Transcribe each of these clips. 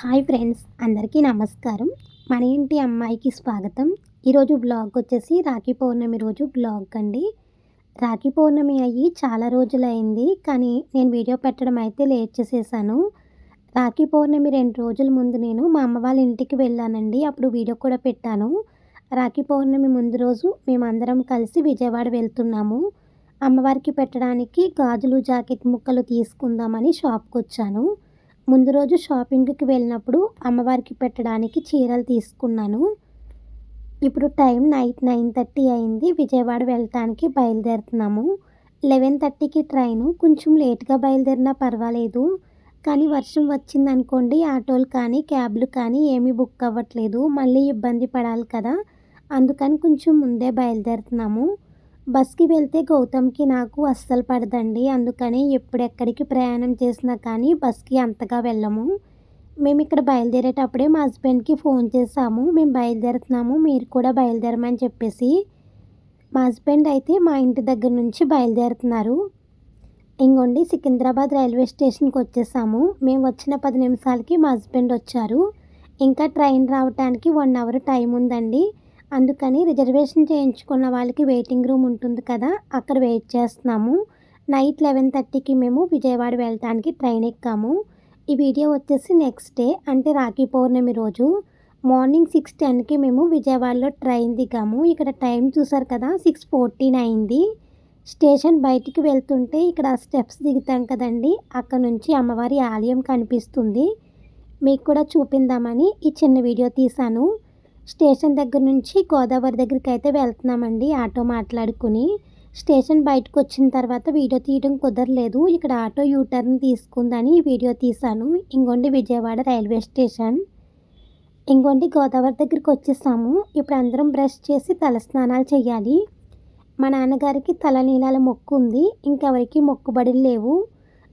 Hi friends అందరికీ నమస్కారం. మన ఇంటి అమ్మాయికి స్వాగతం. ఈరోజు బ్లాగ్ వచ్చేసి రాఖీ పౌర్ణమి రోజు బ్లాగ్ అండి. రాఖీ పౌర్ణమి అయ్యి చాలా రోజులైంది కానీ నేను వీడియో పెట్టడం అయితే లేట్ చేసేసాను. రాఖీ పౌర్ణమి రెండు రోజుల ముందు నేను మా అమ్మ వాళ్ళ ఇంటికి వెళ్ళానండి అప్పుడు వీడియో కూడా పెట్టాను. రాఖీ పౌర్ణమి ముందు రోజు మేమందరం కలిసి విజయవాడ వెళ్తున్నాము. అమ్మవారికి పెట్టడానికి గాజులు జాకెట్ ముక్కలు తీసుకుందామని షాప్కి వచ్చాను ముందు రోజు షాపింగ్కి వెళ్ళినప్పుడు అమ్మవారికి పెట్టడానికి చీరలు తీసుకున్నాను. ఇప్పుడు టైం నైట్ నైన్ థర్టీ అయింది. విజయవాడ వెళ్ళటానికి బయలుదేరుతున్నాము. లెవెన్ థర్టీకి ట్రైను. కొంచెం లేట్గా బయలుదేరినా పర్వాలేదు. కానీ వర్షం వచ్చిందనుకోండి ఆటోలు కానీ క్యాబ్లు కానీ ఏమీ బుక్ అవ్వట్లేదు. మళ్ళీ ఇబ్బంది పడాలి కదా. అందుకని కొంచెం ముందే బయలుదేరుతున్నాము. బస్కి వెళ్తే గౌతమ్కి నాకు అస్సలు పడదండి. అందుకని ఎప్పుడెక్కడికి ప్రయాణం చేసినా కానీ బస్కి అంతగా వెళ్ళము. మేము ఇక్కడ బయలుదేరేటప్పుడే మా హస్బెండ్కి ఫోన్ చేసాము మేము బయలుదేరుతున్నాము. మీరు కూడా బయలుదేరమని చెప్పేసి మా హస్బెండ్ అయితే మా ఇంటి దగ్గర నుంచి బయలుదేరుతున్నారు. ఇంకోండి సికింద్రాబాద్ రైల్వే స్టేషన్కి వచ్చేసాము. మేము వచ్చిన పది నిమిషాలకి మా హస్బెండ్ వచ్చారు. ఇంకా ట్రైన్ రావడానికి వన్ అవర్ టైం ఉందండి. అందుకని రిజర్వేషన్ చేయించుకున్న వాళ్ళకి వెయిటింగ్ రూమ్ ఉంటుంది కదా అక్కడ వెయిట్ చేస్తున్నాము. నైట్ లెవెన్ థర్టీకి మేము విజయవాడ వెళ్ళటానికి ట్రైన్ ఎక్కాము. ఈ వీడియో వచ్చేసి నెక్స్ట్ డే అంటే రాఖీ పౌర్ణమి రోజు. మార్నింగ్ సిక్స్ టెన్కి మేము విజయవాడలో ట్రైన్ దిగాము. ఇక్కడ టైం చూసారు కదా సిక్స్ ఫోర్టీన్ అయింది. స్టేషన్ బయటికి వెళ్తుంటే ఇక్కడ స్టెప్స్ దిగుతాం కదండి అక్కడ నుంచి అమ్మవారి ఆలయం కనిపిస్తుంది. మీకు కూడా చూపిందామని ఈ చిన్న వీడియో తీశాను. స్టేషన్ దగ్గర నుంచి గోదావరి దగ్గరికి అయితే వెళ్తున్నామండి. ఆటో మాట్లాడుకుని స్టేషన్ బయటకు వచ్చిన తర్వాత వీడియో తీయడం కుదరలేదు. ఇక్కడ ఆటో యూటర్న్ తీసుకుందని వీడియో తీశాను. ఇంకోండి విజయవాడ రైల్వే స్టేషన్. ఇంకోండి గోదావరి దగ్గరికి వచ్చేసాము. ఇప్పుడు అందరం బ్రష్ చేసి తలస్నానాలు చేయాలి. మా నాన్నగారికి తలనీలాల మొక్కు ఉంది. ఇంకెవరికి మొక్కుబడులు లేవు.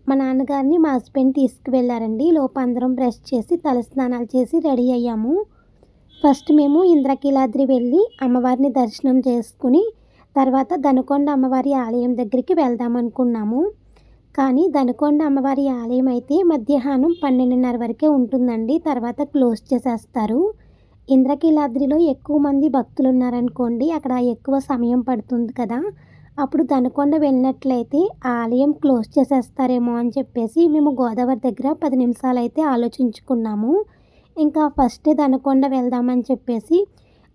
మా నాన్నగారిని మా హస్బెండ్ తీసుకువెళ్ళారండి. లోపు అందరం బ్రష్ చేసి తలస్నానాలు చేసి రెడీ అయ్యాము. ఫస్ట్ మేము ఇంద్రకీలాద్రి వెళ్ళి అమ్మవారిని దర్శనం చేసుకుని తర్వాత దనకొండ అమ్మవారి ఆలయం దగ్గరికి వెళ్దాం అనుకున్నాము. కానీ దనకొండ అమ్మవారి ఆలయం అయితే మధ్యాహ్నం పన్నెండున్నర వరకే ఉంటుందండి. తర్వాత క్లోజ్ చేసేస్తారు. ఇంద్రకీలాద్రిలో ఎక్కువ మంది భక్తులు ఉన్నారనుకోండి అక్కడ ఎక్కువ సమయం పడుతుంది కదా. అప్పుడు దనకొండ వెళ్ళినట్లయితే ఆలయం క్లోజ్ చేసేస్తారేమో అని చెప్పేసి మేము గోదావరి దగ్గర పది నిమిషాలు అయితే ఆలోచించుకున్నాము. ఇంకా ఫస్ట్ దనకొండ వెళ్దామని చెప్పేసి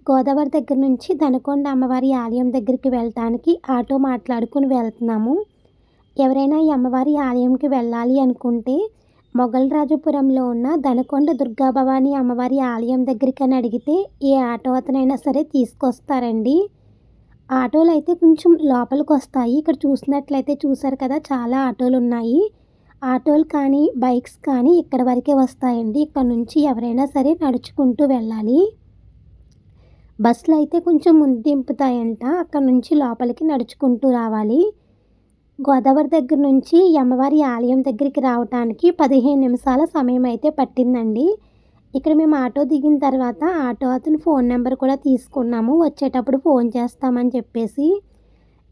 గోదావరి దగ్గర నుంచి దనకొండ అమ్మవారి ఆలయం దగ్గరికి వెళ్ళటానికి ఆటో మాట్లాడుకుని వెళ్తున్నాము. ఎవరైనా ఈ అమ్మవారి ఆలయంకి వెళ్ళాలి అనుకుంటే మొగల్రాజపురంలో ఉన్న దనకొండ దుర్గాభవాని అమ్మవారి ఆలయం దగ్గరికని అడిగితే ఏ ఆటో అతనైనా సరే తీసుకొస్తారండి. ఆటోలు అయితే కొంచెం లోపలికి వస్తాయి ఇక్కడ చూసినట్లయితే చూసారు కదా చాలా ఆటోలు ఉన్నాయి ఆటోలు కానీ బైక్స్ కానీ ఇక్కడ వరకే వస్తాయండి. ఇక్కడ నుంచి ఎవరైనా సరే నడుచుకుంటూ వెళ్ళాలి. బస్సులు అయితే కొంచెం ముందు దింపుతాయంట అక్కడ నుంచి లోపలికి నడుచుకుంటూ రావాలి. గోదావరి దగ్గర నుంచి అమ్మవారి ఆలయం దగ్గరికి రావడానికి పదిహేను నిమిషాల సమయం అయితే పట్టిందండి. ఇక్కడ మేము ఆటో దిగిన తర్వాత ఆటో అతను ఫోన్ నెంబర్ కూడా తీసుకున్నాము. వచ్చేటప్పుడు ఫోన్ చేస్తామని చెప్పేసి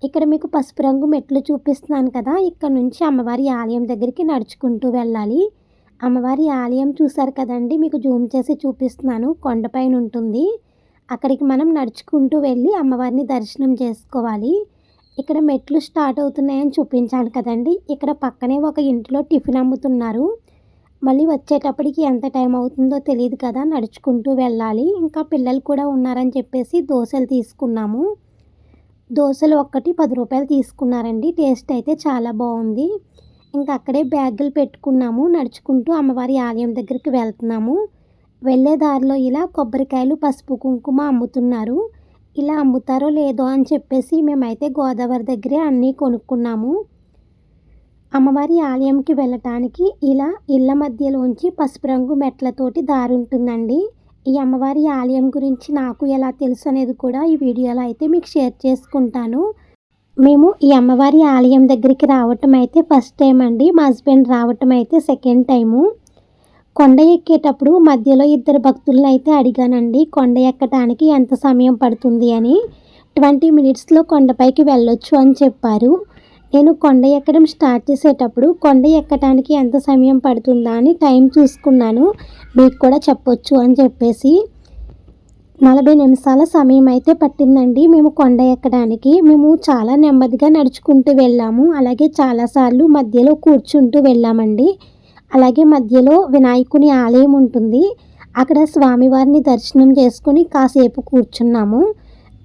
ఇక్కడ మీకు పసుపు రంగు మెట్లు చూపిస్తున్నాను కదా ఇక్కడ నుంచి అమ్మవారి ఆలయం దగ్గరికి నడుచుకుంటూ వెళ్ళాలి. అమ్మవారి ఆలయం చూసారు కదండి మీకు జూమ్ చేసి చూపిస్తున్నాను కొండపైన ఉంటుంది. అక్కడికి మనం నడుచుకుంటూ వెళ్ళి అమ్మవారిని దర్శనం చేసుకోవాలి. ఇక్కడ మెట్లు స్టార్ట్ అవుతున్నాయని చూపించాను కదండి ఇక్కడ పక్కనే ఒక ఇంట్లో టిఫిన్ అమ్ముతున్నారు. మళ్ళీ వచ్చేటప్పటికి ఎంత టైం అవుతుందో తెలియదు కదా నడుచుకుంటూ వెళ్ళాలి. ఇంకా పిల్లలు కూడా ఉన్నారని చెప్పేసి దోశలు తీసుకున్నాము. దోశలు ఒక్కటి పది రూపాయలు తీసుకున్నారండి. టేస్ట్ అయితే చాలా బాగుంది. ఇంకా అక్కడే బ్యాగులు పెట్టుకున్నాము. నడుచుకుంటూ అమ్మవారి ఆలయం దగ్గరికి వెళ్తున్నాము. వెళ్ళే దారిలో ఇలా కొబ్బరికాయలు పసుపు కుంకుమ అమ్ముతున్నారు. ఇలా అమ్ముతారో లేదో అని చెప్పేసి మేమైతే గోదావరి దగ్గరే అన్నీ కొనుక్కున్నాము. అమ్మవారి ఆలయంకి వెళ్ళటానికి ఇలా ఇళ్ళ మధ్యలోంచి పసుపు రంగు మెట్లతోటి దారి ఉంటుందండి. ఈ అమ్మవారి ఆలయం గురించి నాకు ఎలా తెలుసు అనేది కూడా ఈ వీడియోలో అయితే మీకు షేర్ చేసుకుంటాను. మేము ఈ అమ్మవారి ఆలయం దగ్గరికి రావటం అయితే ఫస్ట్ టైం అండి. మా హస్బెండ్ రావటం అయితే సెకండ్ టైము. కొండ ఎక్కేటప్పుడు మధ్యలో ఇద్దరు భక్తులను అయితే అడిగానండి కొండ ఎక్కడానికి ఎంత సమయం పడుతుంది అని. ట్వంటీ మినిట్స్లో కొండపైకి వెళ్ళొచ్చు అని చెప్పారు. నేను కొండ ఎక్కడం స్టార్ట్ చేసేటప్పుడు కొండ ఎక్కడానికి ఎంత సమయం పడుతుందా అని టైం చూసుకున్నాను. మీకు కూడా చెప్పొచ్చు అని చెప్పేసి నలభై నిమిషాల సమయం అయితే పట్టిందండి. మేము కొండ ఎక్కడానికి మేము చాలా నెమ్మదిగా నడుచుకుంటూ వెళ్ళాము. అలాగే చాలాసార్లు మధ్యలో కూర్చుంటూ వెళ్ళామండి. అలాగే మధ్యలో వినాయకుని ఆలయం ఉంటుంది. అక్కడ స్వామివారిని దర్శనం చేసుకుని కాసేపు కూర్చున్నాము.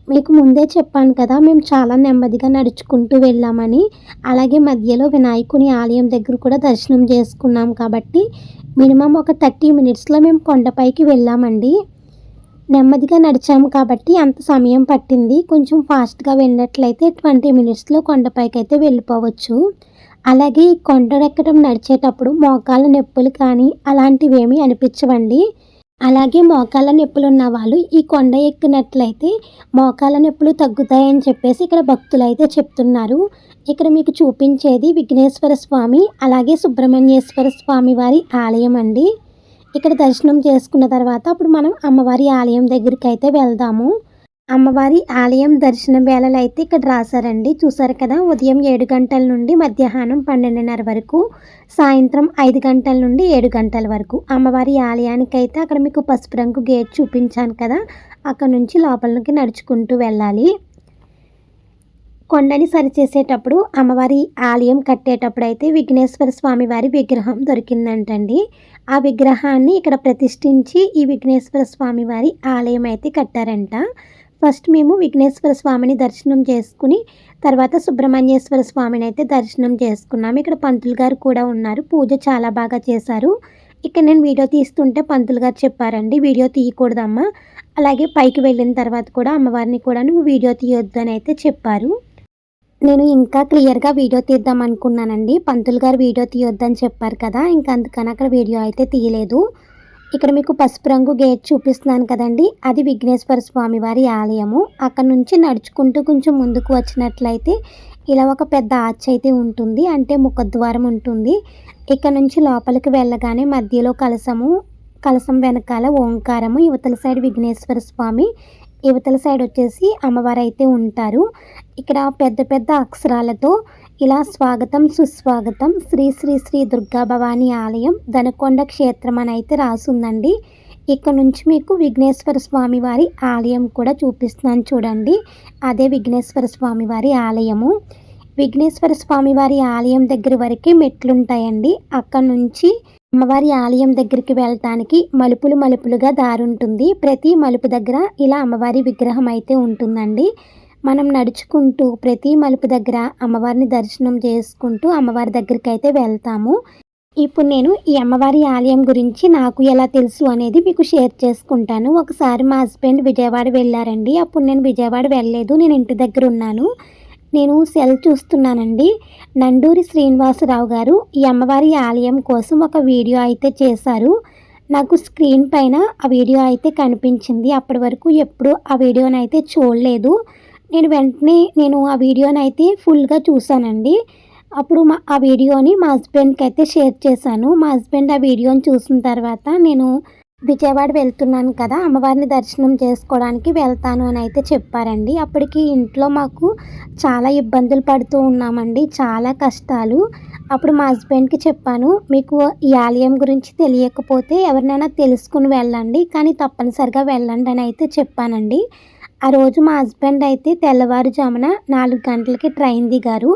మీకు ముందే చెప్పాను కదా మేము చాలా నెమ్మదిగా నడుచుకుంటూ వెళ్ళామని. అలాగే మధ్యలో వినాయకుని ఆలయం దగ్గర కూడా దర్శనం చేసుకున్నాం కాబట్టి మినిమం ఒక థర్టీ మినిట్స్లో మేము కొండపైకి వెళ్ళామండి. నెమ్మదిగా నడిచాము కాబట్టి అంత సమయం పట్టింది. కొంచెం ఫాస్ట్గా వెళ్ళినట్లయితే ట్వంటీ మినిట్స్లో కొండపైకి అయితే వెళ్ళిపోవచ్చు. అలాగే ఈ కొండ ఎక్కడం నడిచేటప్పుడు మోకాళ్ళ నొప్పులు కానీ అలాంటివి ఏమీ అనిపించవండి. అలాగే మోకాళ్ళ నొప్పులు ఉన్న వాళ్ళు ఈ కొండ ఎక్కినట్లయితే మోకాళ్ళ నొప్పులు తగ్గుతాయని చెప్పేసి ఇక్కడ భక్తులు అయితే చెప్తున్నారు. ఇక్కడ మీకు చూపించేది విఘ్నేశ్వర స్వామి అలాగే సుబ్రహ్మణ్యేశ్వర స్వామి వారి ఆలయం అండి. ఇక్కడ దర్శనం చేసుకున్న తర్వాత అప్పుడు మనం అమ్మవారి ఆలయం దగ్గరికి అయితే వెళ్దాము. అమ్మవారి ఆలయం దర్శనం వేళలు అయితే ఇక్కడ రాశారండి. చూసారు కదా ఉదయం ఏడు గంటల నుండి మధ్యాహ్నం పన్నెండున్నర వరకు సాయంత్రం ఐదు గంటల నుండి ఏడు గంటల వరకు. అమ్మవారి ఆలయానికి అయితే అక్కడ మీకు పసుపు రంగు గేట్ చూపించాను కదా అక్కడ నుంచి లోపలికి నడుచుకుంటూ వెళ్ళాలి. కొండని సరిచేసేటప్పుడు అమ్మవారి ఆలయం కట్టేటప్పుడు అయితే విఘ్నేశ్వర స్వామి వారి విగ్రహం దొరికిందంటండి. ఆ విగ్రహాన్ని ఇక్కడ ప్రతిష్ఠించి ఈ విఘ్నేశ్వర స్వామి వారి ఆలయం అయితే కట్టారంట. ఫస్ట్ మేము విఘ్నేశ్వర స్వామిని దర్శనం చేసుకుని తర్వాత సుబ్రహ్మణ్యేశ్వర స్వామిని అయితే దర్శనం చేసుకున్నాము. ఇక్కడ పంతులు గారు కూడా ఉన్నారు. పూజ చాలా బాగా చేశారు. ఇక్కడ నేను వీడియో తీస్తుంటే పంతులు గారు చెప్పారండి వీడియో తీయకూడదమ్మా. అలాగే పైకి వెళ్ళిన తర్వాత కూడా అమ్మవారిని కూడా నువ్వు వీడియో తీయొద్దని అయితే చెప్పారు. నేను ఇంకా క్లియర్గా వీడియో తీద్దాం అనుకున్నానండి. పంతులు గారు వీడియో తీయొద్దని చెప్పారు కదా ఇంకా అందుకని అక్కడ వీడియో అయితే తీయలేదు. ఇక్కడ మీకు పసుపు రంగు గేట్ చూపిస్తున్నాను కదండి. అది విఘ్నేశ్వర స్వామి వారి ఆలయము. అక్కడ నుంచి నడుచుకుంటూ కొంచెం ముందుకు వచ్చినట్లయితే ఇలా ఒక పెద్ద ఆర్చ్ అయితే ఉంటుంది. అంటే ముఖద్వారం ఉంటుంది. ఇక్కడ నుంచి లోపలికి వెళ్ళగానే మధ్యలో కలసము కలసం వెనకాల ఓంకారము యువతల సైడ్ విఘ్నేశ్వర స్వామి యువతల సైడ్ వచ్చేసి అమ్మవారు అయితే ఉంటారు. ఇక్కడ పెద్ద పెద్ద అక్షరాలతో ఇలా స్వాగతం సుస్వాగతం. శ్రీ శ్రీ శ్రీ దుర్గా భవానీ ఆలయం ధనకొండ క్షేత్రం అని అయితే రాసుందండి. ఇక్కడ నుంచి మీకు విఘ్నేశ్వర స్వామి వారి ఆలయం కూడా చూపిస్తున్నాను చూడండి. అదే విఘ్నేశ్వర స్వామి వారి ఆలయము. విఘ్నేశ్వర స్వామి వారి ఆలయం దగ్గర వరకే మెట్లుంటాయండి. అక్కడ నుంచి అమ్మవారి ఆలయం దగ్గరికి వెళ్ళటానికి మలుపులు మలుపులుగా దారి ఉంటుంది. ప్రతి మలుపు దగ్గర ఇలా అమ్మవారి విగ్రహం అయితే ఉంటుందండి. మనం నడుచుకుంటూ ప్రతి మలుపు దగ్గర అమ్మవారిని దర్శనం చేసుకుంటూ అమ్మవారి దగ్గరికి అయితే వెళ్తాము. ఇప్పుడు నేను ఈ అమ్మవారి ఆలయం గురించి నాకు ఎలా తెలుసు అనేది మీకు షేర్ చేసుకుంటాను. ఒకసారి మా హస్బెండ్ విజయవాడ వెళ్ళారండి. అప్పుడు నేను విజయవాడ వెళ్ళలేదు. నేను ఇంటి దగ్గర ఉన్నాను. నేను సెల్ చూస్తున్నానండి. నండూరి శ్రీనివాసరావు గారు ఈ అమ్మవారి ఆలయం కోసం ఒక వీడియో అయితే చేశారు. నాకు స్క్రీన్ పైన ఆ వీడియో అయితే కనిపించింది. అప్పటి వరకు ఎప్పుడు ఆ వీడియోని అయితే చూడలేదు. నేను వెంటనే నేను ఆ వీడియోని అయితే ఫుల్గా చూశానండి అప్పుడు మా ఆ వీడియోని మా హస్బెండ్కి అయితే షేర్ చేశాను. మా హస్బెండ్ ఆ వీడియోని చూసిన తర్వాత నేను విజయవాడ వెళ్తున్నాను కదా అమ్మవారిని దర్శనం చేసుకోవడానికి వెళ్తాను అని అయితే చెప్పారండి. అప్పటికి ఇంట్లో మాకు చాలా ఇబ్బందులు పడుతూ ఉన్నామండి చాలా కష్టాలు. అప్పుడు మా హస్బెండ్కి చెప్పాను మీకు ఈ ఆలయం గురించి తెలియకపోతే ఎవరినైనా తెలుసుకుని వెళ్ళండి కానీ తప్పనిసరిగా వెళ్ళండి అని అయితే చెప్పానండి. ఆ రోజు మా హస్బెండ్ అయితే తెల్లవారుజామున నాలుగు గంటలకి ట్రైన్ దిగారు.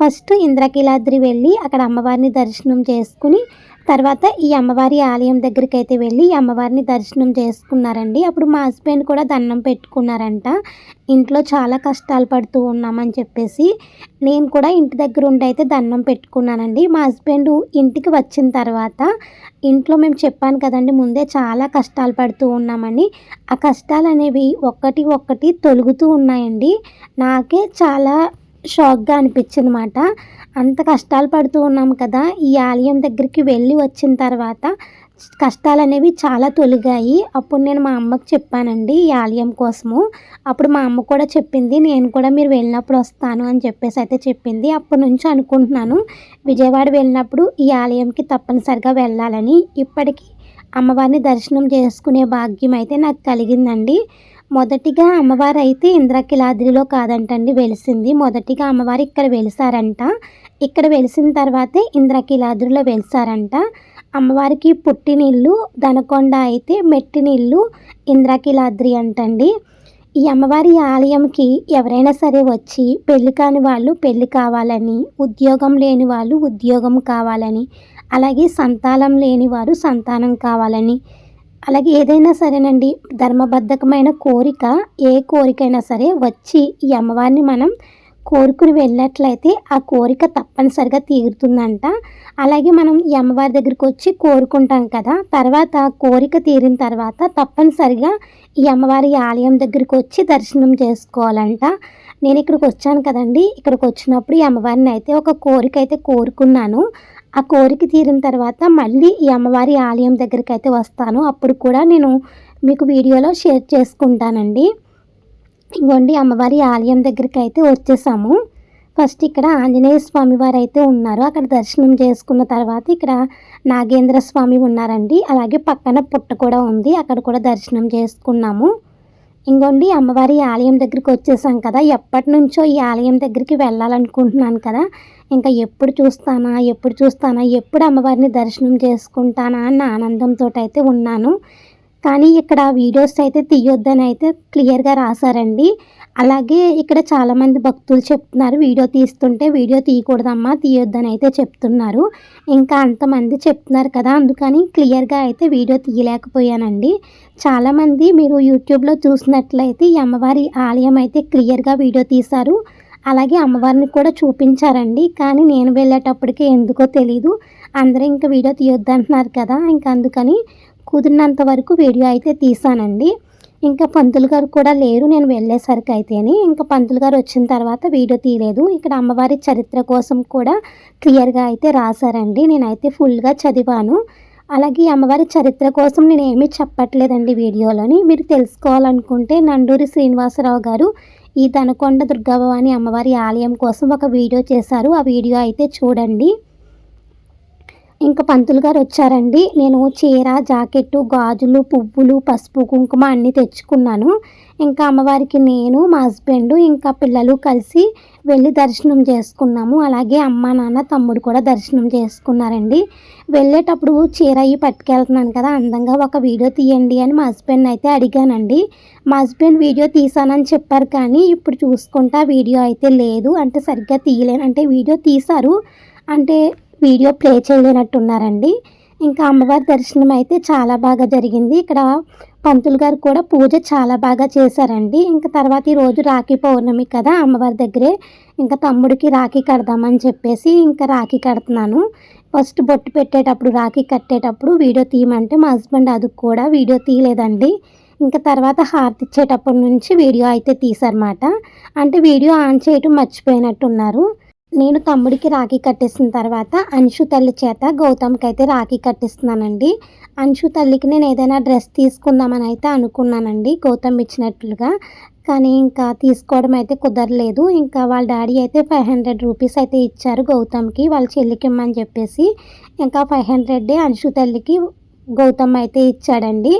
ఫస్ట్ ఇంద్రకీలాద్రి వెళ్ళి అక్కడ అమ్మవారిని దర్శనం చేసుకుని తర్వాత ఈ అమ్మవారి ఆలయం దగ్గరికి అయితే వెళ్ళి ఈ అమ్మవారిని దర్శనం చేసుకున్నారండి. అప్పుడు మా హస్బెండ్ కూడా దండం పెట్టుకున్నారంట. ఇంట్లో చాలా కష్టాలు పడుతూ ఉన్నామని చెప్పేసి నేను కూడా ఇంటి దగ్గర ఉండి అయితే దండం పెట్టుకున్నానండి. మా హస్బెండ్ ఇంటికి వచ్చిన తర్వాత ఇంట్లో మేము చెప్పాను కదండి ముందే చాలా కష్టాలు పడుతూ ఉన్నామని. ఆ కష్టాలు అనేవి ఒక్కటి ఒక్కటి తొలుగుతూ ఉన్నాయండి. నాకే చాలా షాక్గా అనిపించింది అనమాట అంత కష్టాలు పడుతూ ఉన్నాం కదా ఈ ఆలయం దగ్గరికి వెళ్ళి వచ్చిన తర్వాత కష్టాలు అనేవి చాలా తొలిగాయి. అప్పుడు నేను మా అమ్మకు చెప్పానండి ఈ ఆలయం కోసము. అప్పుడు మా అమ్మ కూడా చెప్పింది నేను కూడా మీరు వెళ్ళినప్పుడు వస్తాను అని చెప్పేసి అయితే చెప్పింది. అప్పటి నుంచి అనుకుంటున్నాను విజయవాడ వెళ్ళినప్పుడు ఈ ఆలయంకి తప్పనిసరిగా వెళ్ళాలని. ఇప్పటికీ అమ్మవారిని దర్శనం చేసుకునే భాగ్యం అయితే నాకు కలిగిందండి. మొదటిగా అమ్మవారు అయితే ఇంద్రకిలాద్రిలో కాదంటండి వెలిసింది. మొదటిగా అమ్మవారు ఇక్కడ వెలిసారంట. ఇక్కడ వెలిసిన తర్వాతే ఇంద్రకిలాద్రిలో వెలిసారంట. అమ్మవారికి పుట్టినిల్లు దనకొండ అయితే మెట్టినిల్లు ఇంద్రకిలాద్రి అంటండి. ఈ అమ్మవారి ఆలయంకి ఎవరైనా సరే వచ్చి పెళ్ళి కాని వాళ్ళు పెళ్ళి కావాలని ఉద్యోగం లేని వాళ్ళు ఉద్యోగం కావాలని అలాగే సంతానం లేని వారు సంతానం కావాలని అలాగే ఏదైనా సరేనండి. ధర్మబద్ధకమైన కోరిక ఏ కోరికైనా సరే వచ్చి ఈ అమ్మవారిని మనం కోరుకుని వెళ్ళినట్లయితే ఆ కోరిక తప్పనిసరిగా తీరుతుందంట. అలాగే మనం ఈ అమ్మవారి దగ్గరికి వచ్చి కోరుకుంటాం కదా తర్వాత కోరిక తీరిన తర్వాత తప్పనిసరిగా ఈ అమ్మవారి ఆలయం దగ్గరికి వచ్చి దర్శనం చేసుకోవాలంట. నేను ఇక్కడికి వచ్చాను కదండి. ఇక్కడికి వచ్చినప్పుడు ఈ అమ్మవారిని అయితే ఒక కోరిక అయితే కోరుకున్నాను. ఆ కోరిక తీరిన తర్వాత మళ్ళీ ఈ అమ్మవారి ఆలయం దగ్గరికి అయితే వస్తాను. అప్పుడు కూడా నేను మీకు వీడియోలో షేర్ చేసుకుంటానండి. ఇంకోండి అమ్మవారి ఆలయం దగ్గరికి అయితే వచ్చేసాము. ఫస్ట్ ఇక్కడ ఆంజనేయ స్వామి వారు అయితే ఉన్నారు. అక్కడ దర్శనం చేసుకున్న తర్వాత ఇక్కడ నాగేంద్ర స్వామి ఉన్నారండి. అలాగే పక్కన పుట్ట కూడా ఉంది. అక్కడ కూడా దర్శనం చేసుకున్నాము. ఇంకోండి అమ్మవారి ఆలయం దగ్గరికి వచ్చేసాం కదా. ఎప్పటి నుంచో ఈ ఆలయం దగ్గరికి వెళ్ళాలనుకుంటున్నాను కదా. ఇంకా ఎప్పుడు చూస్తానా ఎప్పుడు చూస్తానా ఎప్పుడు అమ్మవారిని దర్శనం చేసుకుంటానా అన్న ఆనందంతో అయితే ఉన్నాను. కానీ ఇక్కడ వీడియోస్ అయితే తీయొద్దని అయితే క్లియర్గా రాశారండి. అలాగే ఇక్కడ చాలామంది భక్తులు చెప్తున్నారు వీడియో తీస్తుంటే వీడియో తీయకూడదమ్మా తీయొద్దని అయితే చెప్తున్నారు. ఇంకా అంతమంది చెప్తున్నారు కదా అందుకని క్లియర్గా అయితే వీడియో తీయలేకపోయానండి. చాలామంది మీరు యూట్యూబ్లో చూసినట్లయితే ఈ అమ్మవారి ఆలయం అయితే క్లియర్గా వీడియో తీశారు. అలాగే అమ్మవారిని కూడా చూపించారండి కానీ నేను వెళ్ళేటప్పటికి ఎందుకో తెలీదు. అందరూ ఇంకా వీడియో తీయొద్దంటున్నారు కదా ఇంకా అందుకని కుదిరినంత వరకు వీడియో అయితే తీసానండి. ఇంకా పంతులు గారు కూడా లేరు నేను వెళ్ళేసరికి అయితేని. ఇంకా పంతులు గారు వచ్చిన తర్వాత వీడియో తీయలేదు. ఇక్కడ అమ్మవారి చరిత్ర కోసం కూడా క్లియర్గా అయితే రాశారండి. నేనైతే ఫుల్గా చదివాను. అలాగే అమ్మవారి చరిత్ర కోసం నేను ఏమీ చెప్పట్లేదండి వీడియోలోని. మీరు తెలుసుకోవాలనుకుంటే నండూరి శ్రీనివాసరావు గారు ఈ దనకొండ దుర్గాభవాని అమ్మవారి ఆలయం కోసం ఒక వీడియో చేశారు. ఆ వీడియో అయితే చూడండి. ఇంకా పంతులు గారు వచ్చారండి. నేను చీర జాకెట్టు గాజులు పువ్వులు పసుపు కుంకుమ అన్నీ తెచ్చుకున్నాను. ఇంకా అమ్మవారికి నేను మా హస్బెండ్ ఇంకా పిల్లలు కలిసి వెళ్ళి దర్శనం చేసుకున్నాము. అలాగే అమ్మ నాన్న తమ్ముడు కూడా దర్శనం చేసుకున్నారండి. వెళ్ళేటప్పుడు చీర అయ్యి పట్టుకెళ్తున్నాను కదా అందంగా ఒక వీడియో తీయండి అని మా హస్బెండ్ అయితే అడిగానండి. మా హస్బెండ్ వీడియో తీసానని చెప్పారు కానీ ఇప్పుడు చూసుకుంటా వీడియో అయితే లేదు. అంటే సరిగ్గా తీయలేను. అంటే వీడియో తీశారు. అంటే వీడియో ప్లే చేయలేనట్టున్నారండి. ఇంకా అమ్మవారి దర్శనం అయితే చాలా బాగా జరిగింది. ఇక్కడ పంతులు గారు కూడా పూజ చాలా బాగా చేశారండి. ఇంకా తర్వాత ఈరోజు రాఖీ పౌర్ణమి కదా అమ్మవారి దగ్గరే. ఇంకా తమ్ముడికి రాఖీ కడదామని చెప్పేసి ఇంకా రాఖీ కడుతున్నాను. ఫస్ట్ బొట్టు పెట్టేటప్పుడు రాఖీ కట్టేటప్పుడు వీడియో తీయమంటే మా హస్బెండ్ అది కూడా వీడియో తీయలేదండి. ఇంకా తర్వాత హార్త్ ఇచ్చేటప్పటి నుంచి వీడియో అయితే తీసారన్నమాట అంటే వీడియో ఆన్ చేయటం మర్చిపోయినట్టున్నారు. నేను తమ్ముడికి రాఖీ కట్టేసిన తర్వాత అంశు తల్లి చేత గౌతమ్కి అయితే రాఖీ కట్టిస్తున్నానండి. అంశు తల్లికి నేను ఏదైనా డ్రెస్ తీసుకుందామని అయితే అనుకున్నానండి గౌతమ్ ఇచ్చినట్లుగా. కానీ ఇంకా తీసుకోవడం అయితే కుదరలేదు. ఇంకా వాళ్ళ డాడీ అయితే ఫైవ్ హండ్రెడ్ రూపీస్ అయితే ఇచ్చారు గౌతమ్కి వాళ్ళ చెల్లికి ఇమ్మని చెప్పేసి. ఇంకా ఫైవ్ హండ్రెడ్ అంశు తల్లికి గౌతమ్ అయితే ఇచ్చాడండి.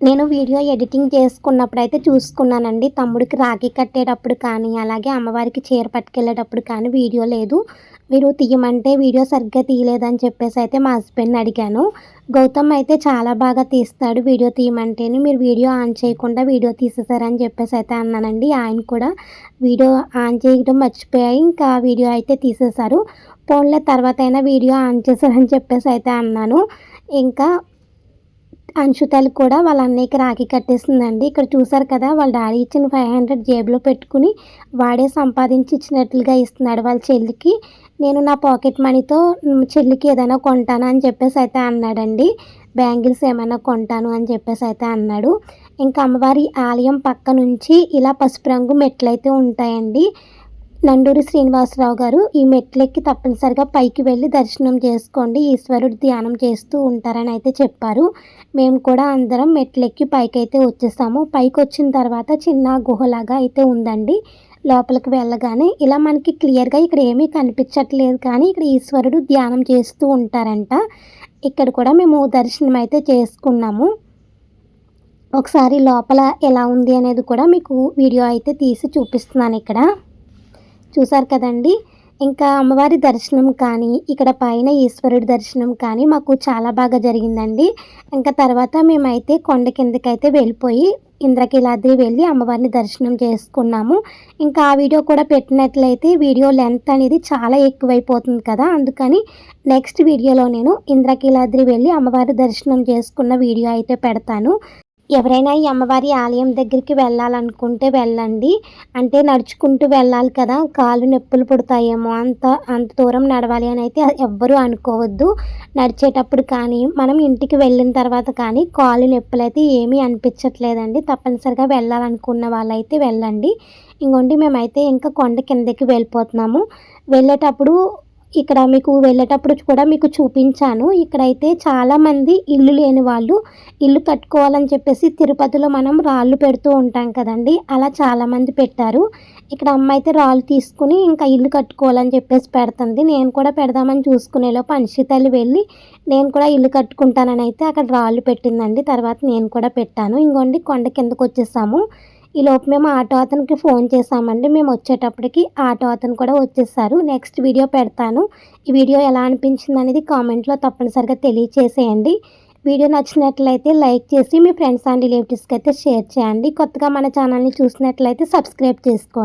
నేను వీడియో ఎడిటింగ్ చేసుకున్నప్పుడు అయితే చూసుకున్నానండి. తమ్ముడికి రాఖీ కట్టేటప్పుడు కానీ అలాగే అమ్మవారికి చీర పట్టుకెళ్ళేటప్పుడు కానీ వీడియో లేదు. మీరు తీయమంటే వీడియో సరిగ్గా తీయలేదని చెప్పేసి అయితే మా హస్బెండ్ని అడిగాను. గౌతమ్ అయితే చాలా బాగా తీస్తాడు వీడియో తీయమంటేనే మీరు వీడియో ఆన్ చేయకుండా వీడియో తీసేసారని చెప్పేసి అయితే అన్నానండి. ఆయన కూడా వీడియో ఆన్ చేయడం మర్చిపోయాయి. ఇంకా వీడియో అయితే తీసేశారు. ఫోన్లో తర్వాత అయినా వీడియో ఆన్ చేశారని చెప్పేసి అయితే అన్నాను. ఇంకా అంశుతలు కూడా వాళ్ళ అన్నయ్యకి రాఖీ కట్టేసిందండి. ఇక్కడ చూసారు కదా వాళ్ళ డాడీ ఇచ్చిన ఫైవ్ హండ్రెడ్ జేబులో పెట్టుకుని వాడే సంపాదించి ఇచ్చినట్లుగా ఇస్తున్నాడు వాళ్ళ చెల్లికి. నేను నా పాకెట్ మనీతో చెల్లికి ఏదైనా కొంటాను అని చెప్పేసి అయితే అన్నాడండి. బ్యాంగిల్స్ ఏమైనా కొంటాను అని చెప్పేసి అయితే అన్నాడు. ఇంకా అమ్మవారి ఆలయం పక్క నుంచి ఇలా పసుపు రంగు మెట్లు అయితే ఉంటాయండి. నండూరి శ్రీనివాసరావు గారు ఈ మెట్లెక్కి తప్పనిసరిగా పైకి వెళ్ళి దర్శనం చేసుకోండి ఈశ్వరుడు ధ్యానం చేస్తూ ఉంటారని అయితే చెప్పారు. మేము కూడా అందరం మెట్లెక్కి పైకి అయితే వచ్చేసాము. పైకి వచ్చిన తర్వాత చిన్న గుహలాగా అయితే ఉందండి. లోపలికి వెళ్ళగానే ఇలా మనకి క్లియర్గా ఇక్కడ ఏమీ కనిపించట్లేదు కానీ ఇక్కడ ఈశ్వరుడు ధ్యానం చేస్తూ ఉంటారంట. ఇక్కడ కూడా మేము దర్శనం అయితే చేసుకున్నాము. ఒకసారి లోపల ఎలా ఉంది అనేది కూడా మీకు వీడియో అయితే తీసి చూపిస్తున్నాను ఇక్కడ. చూసారు కదండి. ఇంకా అమ్మవారి దర్శనం కానీ ఇక్కడ పైన ఈశ్వరుడి దర్శనం కానీ మాకు చాలా బాగా జరిగిందండి. ఇంకా తర్వాత మేమైతే కొండ కిందకైతే వెళ్ళిపోయి ఇంద్రకీలాద్రి వెళ్ళి అమ్మవారిని దర్శనం చేసుకున్నాము. ఇంకా ఆ వీడియో కూడా పెట్టినట్లయితే వీడియో లెంత్ అనేది చాలా ఎక్కువైపోతుంది కదా. అందుకని నెక్స్ట్ వీడియోలో నేను ఇంద్రకీలాద్రి వెళ్ళి అమ్మవారి దర్శనం చేసుకున్న వీడియో అయితే పెడతాను. ఎవరైనా ఈ అమ్మవారి ఆలయం దగ్గరికి వెళ్ళాలనుకుంటే వెళ్ళండి. అంటే నడుచుకుంటూ వెళ్ళాలి కదా కాళ్ళు నొప్పులు పుడతాయేమో అంత అంత దూరం నడవాలి అని అయితే ఎవ్వరూ అనుకోవద్దు. నడిచేటప్పుడు కానీ మనం ఇంటికి వెళ్ళిన తర్వాత కానీ కాళ్ళు నొప్పులు అయితే ఏమీ అనిపించట్లేదండి. తప్పనిసరిగా వెళ్ళాలనుకున్న వాళ్ళైతే వెళ్ళండి. ఇంకోండి మేమైతే ఇంకా కొండ కిందకి వెళ్ళిపోతున్నాము. వెళ్ళేటప్పుడు ఇక్కడ మీకు వెళ్ళేటప్పుడు కూడా మీకు చూపించాను. ఇక్కడైతే చాలామంది ఇల్లు లేని వాళ్ళు ఇల్లు కట్టుకోవాలని చెప్పేసి తిరుపతిలో మనం రాళ్ళు పెడుతూ ఉంటాం కదండి. అలా చాలామంది పెట్టారు. ఇక్కడ అమ్మ అయితే రాళ్ళు తీసుకుని ఇంకా ఇల్లు కట్టుకోవాలని చెప్పేసి పెడుతుంది. నేను కూడా పెడదామని చూసుకునేలోపు అనిషితల్లి వెళ్ళి నేను కూడా ఇల్లు కట్టుకుంటానని అయితే అక్కడ రాళ్ళు పెట్టిందండి. తర్వాత నేను కూడా పెట్టాను. ఇంకోండి కొండ కిందకు వచ్చేసాము. ఈ లోపు మేము ఆటో అతనికి ఫోన్ చేసామండి మేము వచ్చేటప్పటికి ఆటో అతను కూడా వచ్చేసారు. నెక్స్ట్ వీడియో పెడతాను. ఈ వీడియో ఎలా అనిపించింది అనేది కామెంట్లో తప్పనిసరిగా తెలియచేసేయండి. వీడియో నచ్చినట్లయితే లైక్ చేసి మీ ఫ్రెండ్స్ అండ్ రిలేటివ్స్కి అయితే షేర్ చేయండి. కొత్తగా మన ఛానల్ని చూసినట్లయితే సబ్స్క్రైబ్ చేసుకోండి.